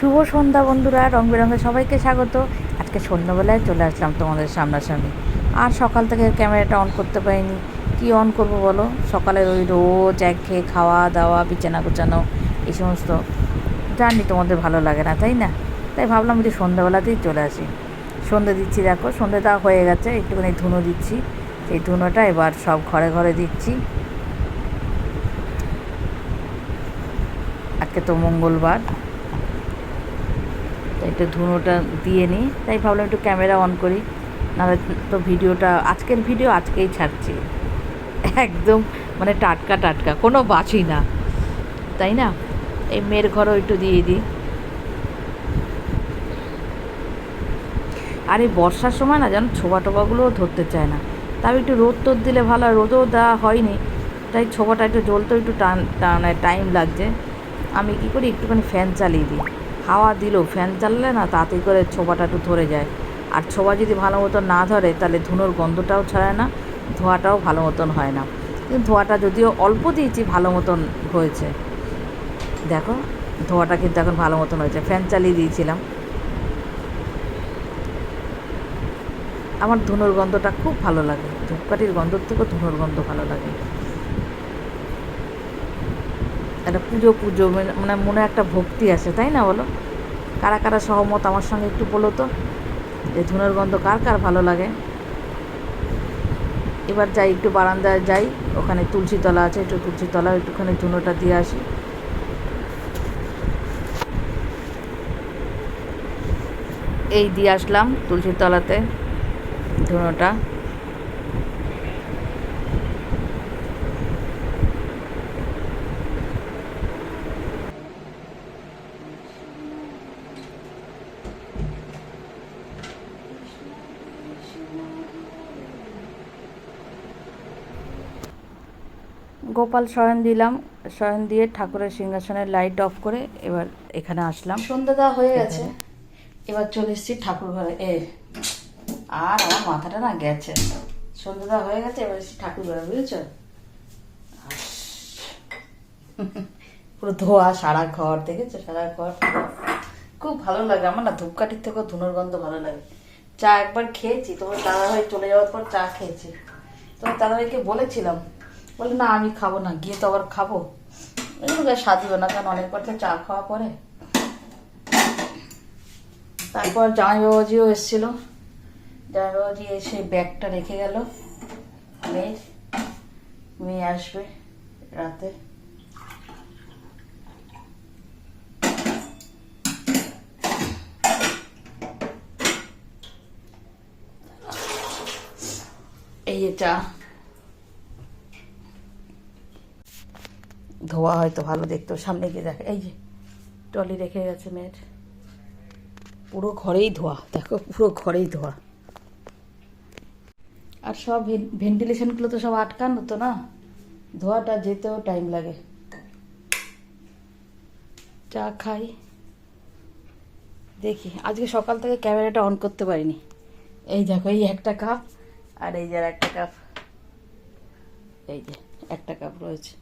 শুভ সন্ধ্যা বন্ধুরা, রং বেরঙে সবাইকে স্বাগত। আজকে সন্ধ্যাবেলায় চলে আসলাম তোমাদের সামনাসামনি। আর সকাল থেকে ক্যামেরাটা অন করতে পারিনি। কি অন করব বলো? সকালের ওই রোজ এক খেয়ে খাওয়া দাওয়া, বিছানা গোছানো, এই সমস্ত জানি তোমাদের ভালো লাগে না, তাই না? তাই ভাবলাম যে সন্ধ্যাবেলাতেই চলে আসি। সন্ধে দিচ্ছি দেখো সন্ধে দেওয়া হয়ে গেছে, একটুখানি ধুনো দিচ্ছি। এই ধুনোটা এবার সব ঘরে ঘরে দিচ্ছি। আজকে তো মঙ্গলবার। তো একটু ধুনোটা দিয়ে নিই। তাই ভাবলাম একটু ক্যামেরা অন করি। নাহলে তো ভিডিওটা, আজকের ভিডিও আজকেই ছাড়ছি। একদম মানে টাটকা টাটকা, কোনো বাছি না। তাই না? এই মেয়ের ঘরও একটু দিয়ে দিই। আর এই বর্ষার সময় না যেন ছোবা টোবাগুলোও ধরতে চায় না। তাও একটু রোদ টোদ দিলে ভালো রোদও দেওয়া হয়নি। তাই ছোবাটা একটু জ্বলতেও একটু টান, টানে, টাইম লাগছে। আমি কী করি, একটুখানি ফ্যান চালিয়ে দিই। হাওয়া দিলেও ফ্যান চালালে না তাতে করে ছোবাটা একটু ধরে যায়। আর ছোবা যদি ভালো মতন না ধরে, তাহলে ধুনোর গন্ধটাও ছাড়ে না, ধোয়াটাও ভালো মতন হয় না। কিন্তু ধোয়াটা যদিও অল্প দিয়েছি, ভালো মতন হয়েছে। দেখো, ধোয়াটা কিন্তু এখন ভালো মতন হয়েছে। ফ্যান চালিয়ে দিয়েছিলাম। আমার ধুনোর গন্ধটা খুব ভালো লাগে। ধূপকাঠির গন্ধর থেকেও ধুনোর গন্ধ ভালো লাগে। একটা পুজো পুজো, মানে- মানে মনে একটা ভক্তি আছে, তাই না বলো? কারা কারা সহমত আমার সঙ্গে একটু বলো তো এই ধুনোর গন্ধ কার কার ভালো লাগে? এবার যাই, একটু বারান্দায় যাই, ওখানে তুলসী তলা আছে, একটু তুলসী তলা একটুখানি ধুনোটা দিয়ে আসি। এই দিয়ে আসলাম তুলসীর তলাতে ধুনোটা। গোপাল শয়ন দিলাম শয়ন দিয়ে ঠাকুরের সিংহাসনের লাইট অফ করে এবার এখানে আসলাম। সন্ধ্যা দেওয়া হয়ে গেছে। এবার চলে এসেছি ঠাকুর ঘরে। এ আর আমার মাথাটা না গেছে। সন্ধ্যা দেওয়া হয়ে গেছে এবার এসেছি ঠাকুর ঘরে বুঝেছ? পুরো ধোয়া সারা ঘর দেখেছ? সারা ঘর। খুব ভালো লাগে। আমার না ধূপকাঠির থেকেও ধুনোর গন্ধ ভালো লাগে। চা একবার খেয়েছি তোমার দাদাভাই চলে যাওয়ার পর চা খেয়েছি। তোমার দাদাভাইকে বলেছিলাম বলে, না, আমি খাব না, গিয়ে তো আবার খাব। এগুলো স্বাদ না কারণ অনেকবার তো চা খাওয়া পরে। তারপর জামাই বাবাজিও এসেছিল। জামাই বাবাজি এসে ব্যাগটা রেখে গেল। মেয়ের। মেয়ে আসবে রাতে। এই যে ধোয়া হয়তো ভালো দেখতো, সামনে গিয়ে দেখ, এই যে টলি রেখে গেছে মেয়ের। পুরো ঘরেই ধোয়া, দেখো, পুরো ঘরেই ধোয়া। আর সব ভেন্টিলেশনগুলো তো সব আটকানো তো না? ধোয়াটা যেতেও টাইম লাগে। চা খাই। দেখি, আজকে সকাল থেকে ক্যামেরাটা অন করতে পারিনি। এই দেখো, এই একটা কাপ, আর এই যে একটা কাপ। এই যে, একটা কাপ রয়েছে।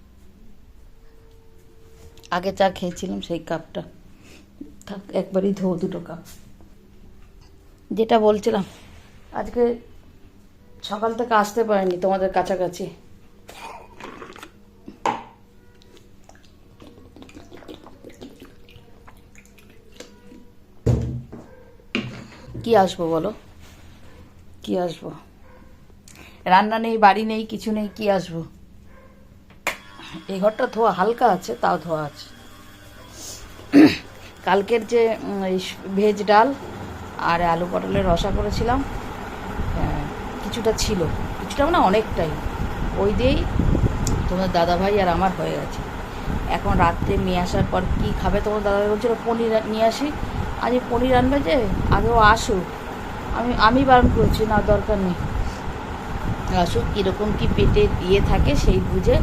আগে চা খেয়েছিলাম সেই কাপটা। থাক, একবারই ধো দুটো কাপ। যেটা বলছিলাম, আজকে সকাল থেকে আসতে পারিনি তোমাদের কাছাকাছি। কি আসব বলো? কি আসব? রান্না নেই, বাড়ি নেই, কিছু নেই, কি আসব? এই ঘরটা ধোয়া হালকা আছে তাও ধোয়া আছে। কালকের যে ভেজ ডাল আর আলু পটলের রসা করেছিলাম হ্যাঁ, কিছুটা ছিল। কিছুটা মানে অনেকটাই। ওই দিয়েই তোমার দাদাভাই আর আমার হয়ে গেছে। এখন রাত্রে নিয়ে আসার পর কি খাবে তোমার দাদাভাই বলছিল পনির নিয়ে আসি। আজ পনির আনবে যে আগেও আসুক। আমি আমি বারণ করেছি না দরকার নেই। আসুক কীরকম কী পেটে দিয়ে থাকে সেই বুঝে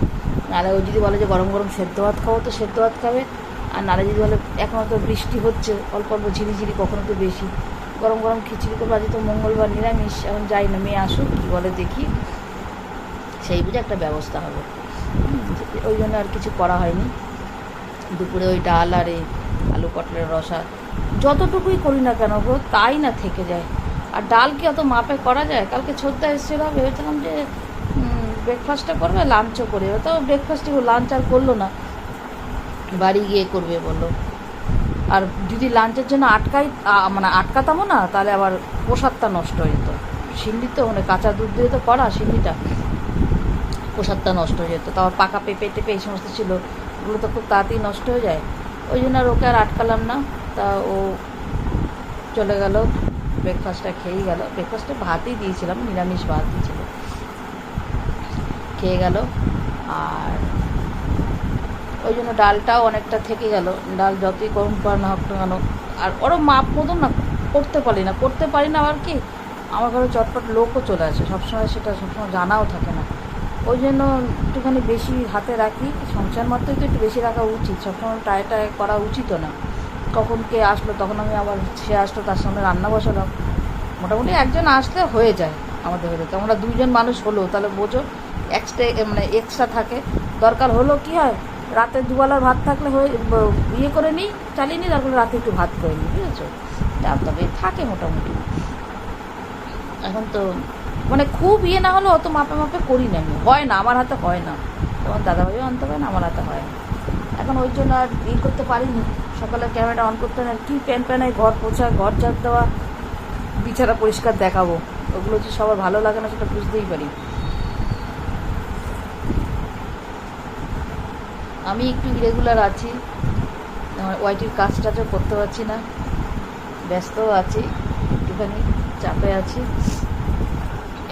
নাহলে ও যদি বলে যে গরম গরম সেদ্ধ ভাত খাব, তো সেদ্ধ ভাত খাবে। আর নাহলে যদি বলে এখনও তো বৃষ্টি হচ্ছে, অল্প অল্প ঝিরিঝিরি কখনো তো বেশি। গরম গরম খিচুড়ি করব আজকে তো মঙ্গলবার নিরামিষ, এখন যাই না, মেয়ে আসুক, কী বলে দেখি। সেই বুঝে একটা ব্যবস্থা হবে। ওই জন্য আর কিছু করা হয়নি। দুপুরে ওই ডাল আর আলু পটলের রসা, যতটুকুই করি না কেন গো, তাই না থেকে যায়। আর ডাল কি অত মাপে করা যায়? কালকে ছোটদা এসেছিল ভেবেছিলাম যে ব্রেকফাস্টটা করবে লাঞ্চও করে তো ব্রেকফাস্টই লাঞ্চ আর করল না। বাড়ি গিয়ে করবে বলল। আর যদি লাঞ্চের জন্য আটকাই মানে আটকাতামও না, তাহলে আবার প্রসাদটা নষ্ট হয়ে যেত। সিন্ডি তো মানে কাঁচা দুধ দিয়ে তো করা সিন্ডিটা প্রসাদটা নষ্ট হয়ে যেত। তারপর পাকা পেঁপে টেপে এই সমস্ত ছিল। ওগুলো তো খুব তাড়াতাড়ি নষ্ট হয়ে যায়। ওই জন্য আর ওকে আর আটকালাম না। তা ও চলে গেল ব্রেকফাস্টটা খেয়েই গেল। ব্রেকফাস্টে ভাতই দিয়েছিলাম, নিরামিষ ভাত দিয়েছিল খেয়ে গেল। আর ওই জন্য ডালটাও অনেকটা থেকে গেল। ডাল যতই গরম করা না হোক না কেন। আর ওরও মাপ মতন না, করতে পারি না। করতে পারি না আবার কি? আমার ঘরে চটপট লোকও চলে আসে। সবসময় সেটা সবসময় জানাও থাকে না। ওই জন্য একটুখানি বেশি হাতে রাখি। সংসার মাত্রই তো একটু বেশি রাখা উচিত। সবসময় টায় টায় করা উচিতও না। কখন কে আসলো, তখন আমি আবার সে আসলো, তার সঙ্গে রান্না বসালাম। মোটামুটি একজন আসলে হয়ে যায় আমাদের হলে তো আমরা দুইজন মানুষ হলো, তাহলে বোঝো এক্সট্রা মানে এক্সট্রা থাকে। দরকার হলো কি হয়, রাতে দুবেলার ভাত থাকলে হয়ে ইয়ে করে নিই, চালিয়ে নিই, তারপরে রাতে একটু ভাত করে নিই বুঝেছ তবে থাকে মোটামুটি। এখন তো মানে খুব ইয়ে না হলে অত মাপে মাপে করি না আমি। হয় না, আমার হাতে হয় না। তোমার দাদাভাইও আনতে পারে না, আমার হাতে হয় না। এখন ওই জন্য আর ই করতে পারিনি। সকালে ক্যামেরাটা অন করতে না। কী প্যান প্যানায় ঘর পোছা, ঘর ঝাড় দেওয়া, বিছানা পরিষ্কার দেখাবো। ওগুলো যে সবার ভালো লাগে না, সেটা বুঝতেই পারি আমি একটু ইরেগুলার আছি। আমার ওয়াইটির কাজ টাজও করতে পারছি না। ব্যস্তও আছি, একটুখানি চাপে আছি।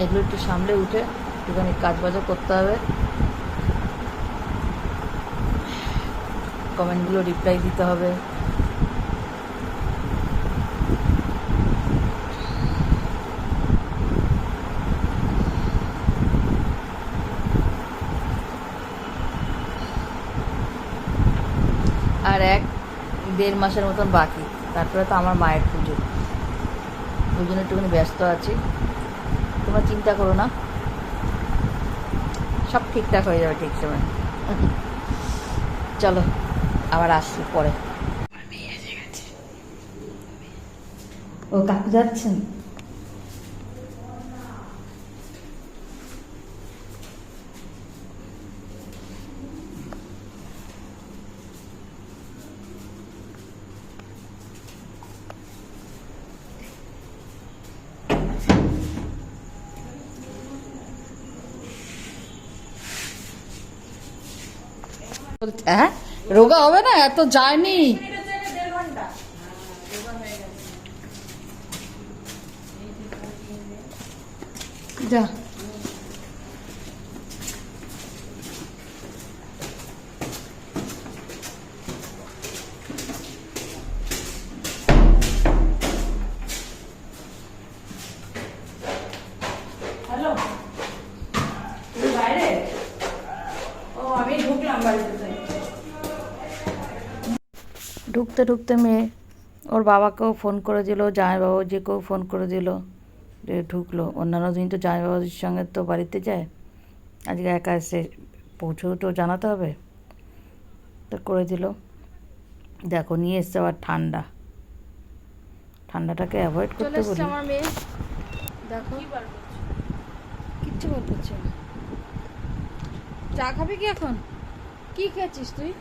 এগুলো একটু সামলে উঠে একটুখানি কাজ বাজও করতে হবে। কমেন্টগুলো রিপ্লাই দিতে হবে। আর এক দেড় মাসের মতন বাকি। তারপরে তো আমার মায়ের পুজো। ওই জন্য একটুখানি ব্যস্ত আছি। তোমরা চিন্তা করো না। সব ঠিকঠাক হয়ে যাবে ঠিক সময়। চলো, আবার আসছি পরে। ও কাকু যাচ্ছেন? হ্যাঁ? রোগা হবে না? এত যায়নি ঢুকতে ঢুকতে মেয়ে ওর বাবাকেও ফোন করে দিল জামাইবাবু যে কেউ ফোন করে দিল যে ঢুকলো। অন্যান্য দিন তো জামাইবাবুর সঙ্গে তো বাড়িতে যায়। আজকে একা এসে পৌঁছেও তো জানাতে হবে। তো করে দিল। দেখো নিয়ে এসছে আবার ঠান্ডা। ঠান্ডাটাকে অ্যাভয়েড করতে বলি। আমার মেয়ে। দেখো? কিচ্ছু বল করছে না। চা খাবি কি এখন? কি খেয়েছিস তুই?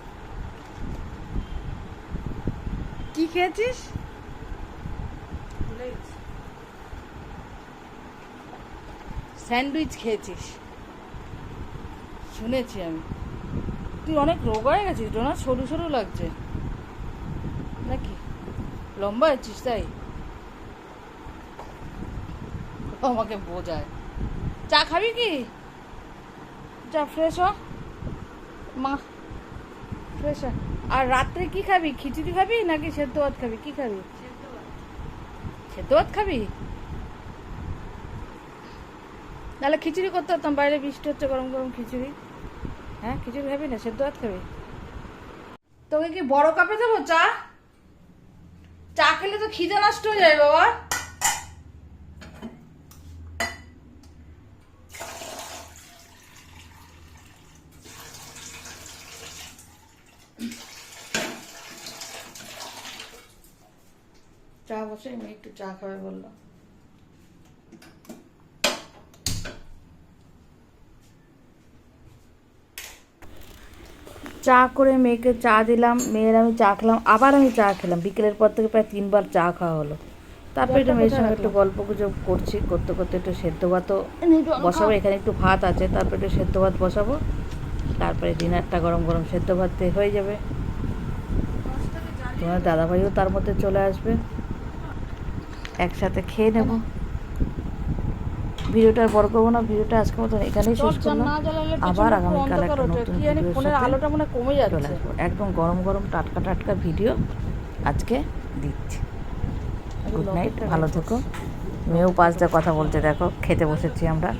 কি খেয়েছিস? স্যান্ডউইচ খেয়েছিস। শুনেছি আমি। তুই অনেক রোগ হয়ে গেছিস ডোনা সরু সরু লাগছে। নাকি? লম্বা হয়েছিস তাই? আমাকে বোঝায়। চা খাবি কি? চা ফ্রেশ হ। মা ফ্রেশ হ আর রাত্রে কি খাবি? খিচুড়ি খাবি নাকি সেদ্ধ ভাত খাবি? কি খাবি? সেদ্ধ ভাত খাবি? তাহলে খিচুড়ি করতে পারতাম, বাইরে বৃষ্টি হচ্ছে, গরম গরম খিচুড়ি। হ্যাঁ খিচুড়ি খাবি না, সেদ্ধ ভাত খাবি? তোকে কি বড় কাপে দেবো চা? চা খেলে তো খিদে নষ্ট হয়ে যায় বাবা। বসে মেয়ে একটু চা খাবে বলল। চা করে মেয়েকে চা দিলাম মেয়ের আমি চা খেলাম আবার আমি চা খেলাম। বিকেলের পর থেকে প্রায় তিনবার চা খাওয়া হলো। তারপরে একটু মেয়ের সঙ্গে একটু গল্প গুজব করছি করতে করতে একটু সেদ্ধ ভাতও বসাবো এখানে একটু ভাত আছে তারপরে একটু সেদ্ধ ভাত বসাবো। তারপরে ডিনারটা গরম গরম সেদ্ধ ভাত হয়ে যাবে। তোমার দাদাভাইও তার মধ্যে চলে আসবে। একসাথে খেয়ে নেব। ভিডিওটা বড় করব না ভিডিওটা আজকে মতো এখানেই শেষ করলাম। আবার আগামীকাল একটা। নতুন আলোটা মনে কমে যাচ্ছে। একদম গরম গরম টাটকা টাটকা ভিডিও আজকে দিচ্ছি। গুড নাইট ভালো থেকো। মেয়েও পাঁচটা কথা বলতে দেখো খেতে বসেছি আমরা।